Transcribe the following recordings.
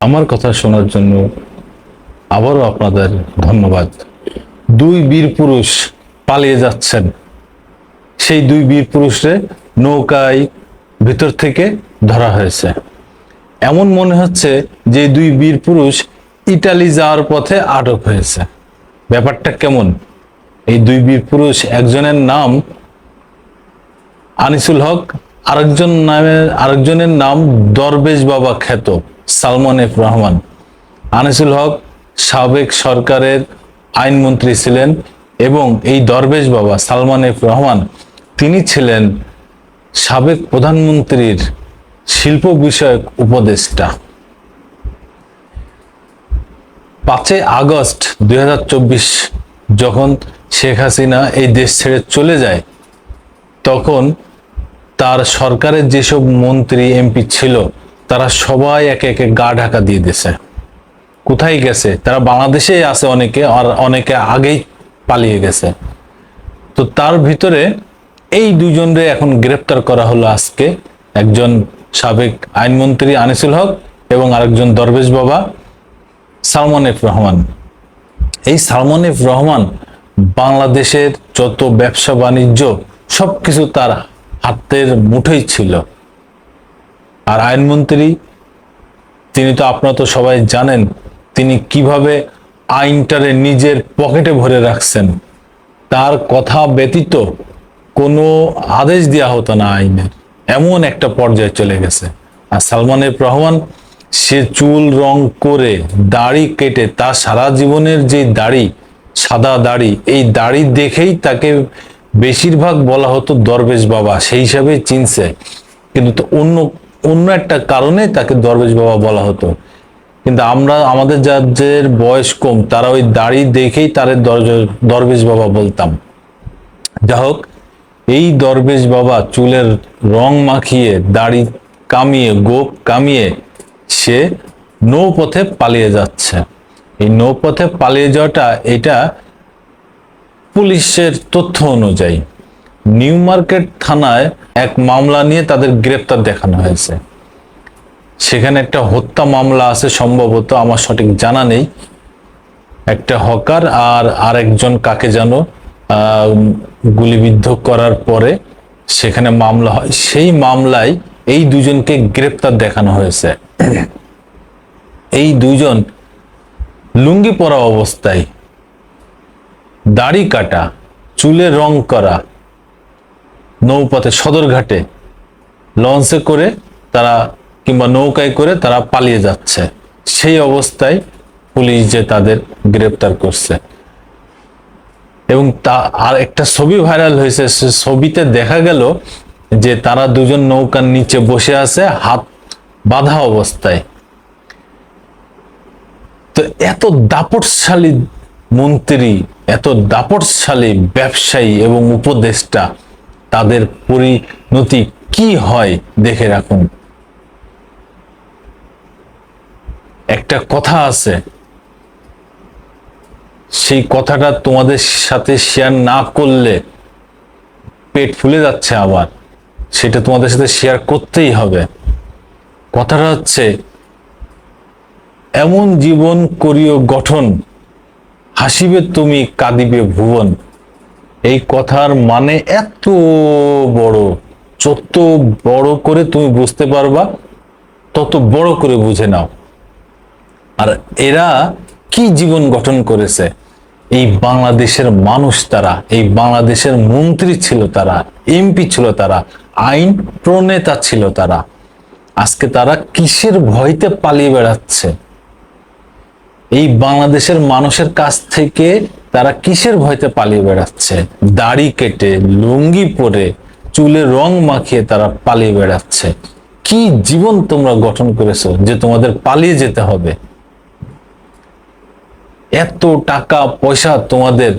আমার কথা শোনার জন্য আবারও আপনাদের ধন্যবাদ। দুই বীর পুরুষ পালিয়ে যাচ্ছেন। সেই দুই বীর পুরুষরে নৌকায় ভিতর থেকে ধরা হয়েছে। এমন মনে হচ্ছে যে দুই বীর পুরুষ ইটালি যাওয়ার পথে আটক হয়েছে। ব্যাপারটা কেমন? এই দুই বীর পুরুষ একজনের নাম আনিসুল হক, আরেকজন নামে, আরেকজনের নাম দরবেশ বাবা খ্যাত সালমান এফ রহমান। আনিসুল হক সাবেক সরকারের আইনমন্ত্রী ছিলেন এবং এই দরবেশ বাবা সালমান এফ রহমান, তিনি ছিলেন সাবেক প্রধানমন্ত্রীর শিল্প বিষয়ক উপদেষ্টা। পাঁচই আগস্ট দুই হাজার চব্বিশ যখন শেখ হাসিনা এই দেশ ছেড়ে চলে যায়, তখন তার সরকারের যেসব মন্ত্রী, এমপি ছিল তারা সবাই একে একে গা ঢাকা দিয়ে দিছে কোথায় গেছে? তারা বাংলাদেশেই আছে অনেকে, আর অনেকে আগেই পালিয়ে গেছে। তো তার ভিতরে এই দুজনরে এখন গ্রেপ্তার করা হলো আজকে। একজন সাবেক আইনমন্ত্রী আনিসুল হক এবং আরেকজন দরবেশ বাবা সালমান এফ রহমান। এই সালমান এফ রহমান বাংলাদেশের যত ব্যবসা বাণিজ্য সবকিছু তার হাতের মুঠোই ছিল। আর আইনমন্ত্রী, তিনি তো আপনারা তো সবাই জানেন, তিনি কীভাবে আইনটারে নিজের পকেটে ভরে রাখছেন। তার কথা ব্যতীত কোনো আদেশ দেওয়া হতো না আইনের এমন একটা পর্যায়ে চলে গেছে। আর সালমান এফ রহমান, সে চুল রং করে দাড়ি কেটে তার সারা জীবনের যে দাড়ি, সাদা দাড়ি, এই দাড়ি দেখেই তাকে বেশিরভাগ বলা হতো দরবেশ বাবা, সেই হিসাবে চিনছে। কিন্তু অন্য অন্য একটা কারণে তাকে দরবেশ বাবা বলা হতো। কিন্তু আমরা, আমাদের যাদের বয়স কম, তারা ওই দাড়ি দেখেই তারে দরজ- দরবেশ বাবা বলতাম। যা হোক, এই দরবেশ বাবা চুলের রং মাখিয়ে, দাড়ি কামিয়ে, গোপ কামিয়ে সে নৌপথে পালিয়ে যাচ্ছে। এই নৌপথে পালিয়ে যাওয়াটা, এটা পুলিশের তথ্য অনুযায়ী। নিউ মার্কেট থানায় এক মামলা নিয়ে তাদের গ্রেপ্তার দেখানো হয়েছে। সেখানে একটা হত্যা মামলা আছে সম্ভবত, আমার সঠিক জানা নেই। একটা হকার আর আরেকজন কাকে যেন গুলিবিদ্ধ করার পরে সেখানে মামলা হয়। সেই মামলায় এই দুজনকে গ্রেপ্তার দেখানো হয়েছে। এই দুজন লুঙ্গি পরা অবস্থায়, দাড়ি কাটা, চুলে রং করা নৌপথে সদরঘাটে লঞ্চে করে তারা কিংবা নৌকায় করে তারা পালিয়ে যাচ্ছে। সেই অবস্থায় পুলিশ যে তাদের গ্রেপ্তার করছে। এবং তা আর একটা ছবি ভাইরাল হয়েছে, সে ছবিতে দেখা গেল যে তারা দুজন নৌকার নিচে বসে আছে, হাত বাঁধা অবস্থায়। তো এত দাপটশালী মন্ত্রী, এত দাপটশালী ব্যবসায়ী এবং উপদেষ্টা তাদের পরিণতি কি হয় দেখে রাখুন। একটা কথা আছে। সেই কথাটা তোমাদের সাথে শেয়ার না করলে পেট ফুলে যাচ্ছে আবার। সেটা তোমাদের সাথে শেয়ার করতেই হবে। কথাটা হচ্ছে, এমন জীবন করিও গঠন, হাসিবে তুমি, কাঁদিবে ভুবন। এই কথার মানে এত বড়, যত বড় করে তুমি বুঝতে পারবা, তত বড় করে বুঝে নাও। আর এরা কি জীবন গঠন করেছে? এই বাংলাদেশের মানুষ তারা, এই বাংলাদেশের মন্ত্রী ছিল তারা, এমপি ছিল তারা, আইন প্রণেতা ছিল তারা। আজকে তারা কিসের ভয়তে পালিয়ে বেড়াচ্ছে? এই বাংলাদেশের মানুষের কাছ থেকে তারা কিসের ভয়তে পালিয়ে বেড়াচ্ছে? দাড়ি কেটে, লুঙ্গি পরে চুলে রং মাখিয়ে তারা পালিয়ে বেড়াচ্ছে। কি জীবন তোমরা গঠন করেছ যে তোমাদের পালিয়ে যেতে হবে? এত টাকা পয়সা তোমাদের,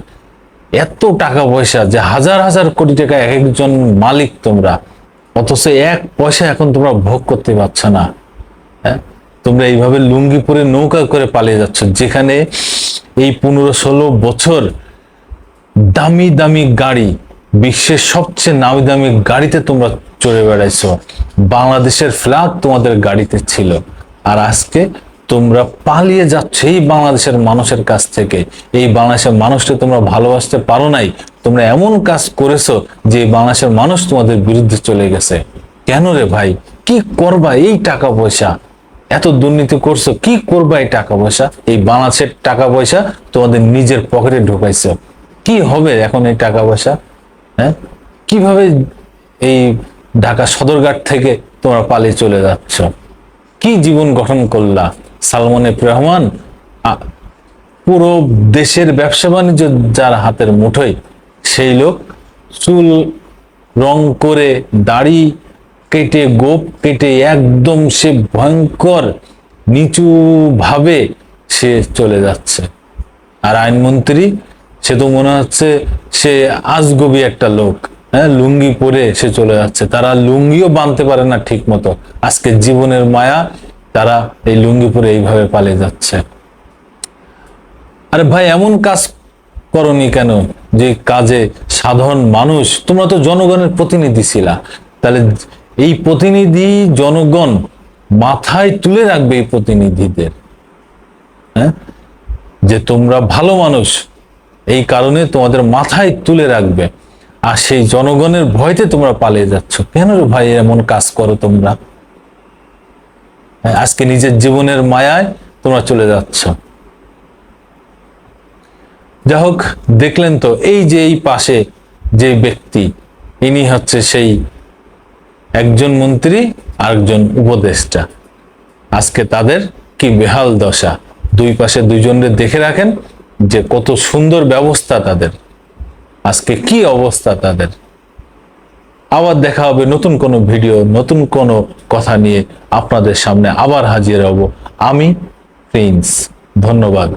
এত টাকা পয়সা যে হাজার হাজার কোটি টাকা এক একজন মালিক তোমরা, অথচ এক পয়সা এখন তোমরা ভোগ করতে পারছ না। হ্যাঁ? তোমরা এইভাবে লুঙ্গি পরে নৌকা করে পালিয়ে যাচ্ছ, যেখানে এই পনেরো ষোলো বছর দামি দামি গাড়ি, বিশ্বের সবচেয়ে নামি দামি গাড়িতে তোমরা চড়ে বেড়াইছো। বাংলাদেশের ফ্ল্যাগ তোমাদের গাড়িতে ছিল। আর আজকে তোমরা পালিয়ে যাচ্ছ এই বাংলাদেশের মানুষের কাছ থেকে। এই বাংলাদেশের মানুষকে তোমরা ভালোবাসতে পারো নাই। তোমরা এমন কাজ করেছ যে বাংলাদেশের মানুষ তোমাদের বিরুদ্ধে চলে গেছে। কেন রে ভাই? কি করবা এই টাকা পয়সা? এত দুর্নীতি করছ, কি করবা এই টাকা পয়সা? এই বাংলাদেশের টাকা পয়সা তোমাদের নিজের পকেটে ঢুকাইছো। কি হবে এখন এই টাকা পয়সা? হ্যাঁ? কীভাবে এই ঢাকা সদরঘাট থেকে তোমরা পালিয়ে চলে যাচ্ছ? কি জীবন গঠন করলা? সালমান রহমান পুরো দেশের ব্যবসা বাণিজ্য যার হাতের মুঠোয়, সেই লোক চুল রং করে দাড়ি কেটে গোপ কেটে একদম সে ভয়ঙ্কর নিচু ভাবে সে চলে যাচ্ছে। আর আইনমন্ত্রী, সে তো মনে হচ্ছে সে আজগবি একটা লোক হ্যাঁ লুঙ্গি পরে সে চলে যাচ্ছে। তারা লুঙ্গিও বাঁধতে পারে না ঠিক মতো আজকে জীবনের মায়া, তারা এই লুঙ্গি পরে এইভাবে পালিয়ে যাচ্ছে। আরে ভাই, এমন কাজ করনি কেন যে কাজে সাধারণ মানুষ? তোমরা তো জনগণের প্রতিনিধি ছিলা। তাহলে এই প্রতিনিধি জনগণ মাথায় তুলে রাখবে এই প্রতিনিধিদের। হ্যাঁ? যে তোমরা ভালো মানুষ এই কারণে তোমাদের মাথায় তুলে রাখবে। আর সেই জনগণের ভয়তে তোমরা পালিয়ে যাচ্ছ। কেন রে ভাই এমন কাজ করো তোমরা? হ্যাঁ, আজকে নিজের জীবনের মায়ায় তোমরা চলে যাচ্ছ। যা হোক দেখলেন তো এই যে এই পাশে যে ব্যক্তি ইনি হচ্ছে সেই একজন মন্ত্রী, আরেকজন উপদেষ্টা। আজকে তাদের কি বেহাল দশা? দুই পাশে দুইজনের দেখে রাখেন যে কত সুন্দর ব্যবস্থা তাদের। আজকে কি অবস্থা তাদের? আবার দেখা হবে নতুন কোনো ভিডিও, নতুন কোনো কথা নিয়ে আপনাদের সামনে আবার হাজির হব আমি প্রিন্স। ধন্যবাদ।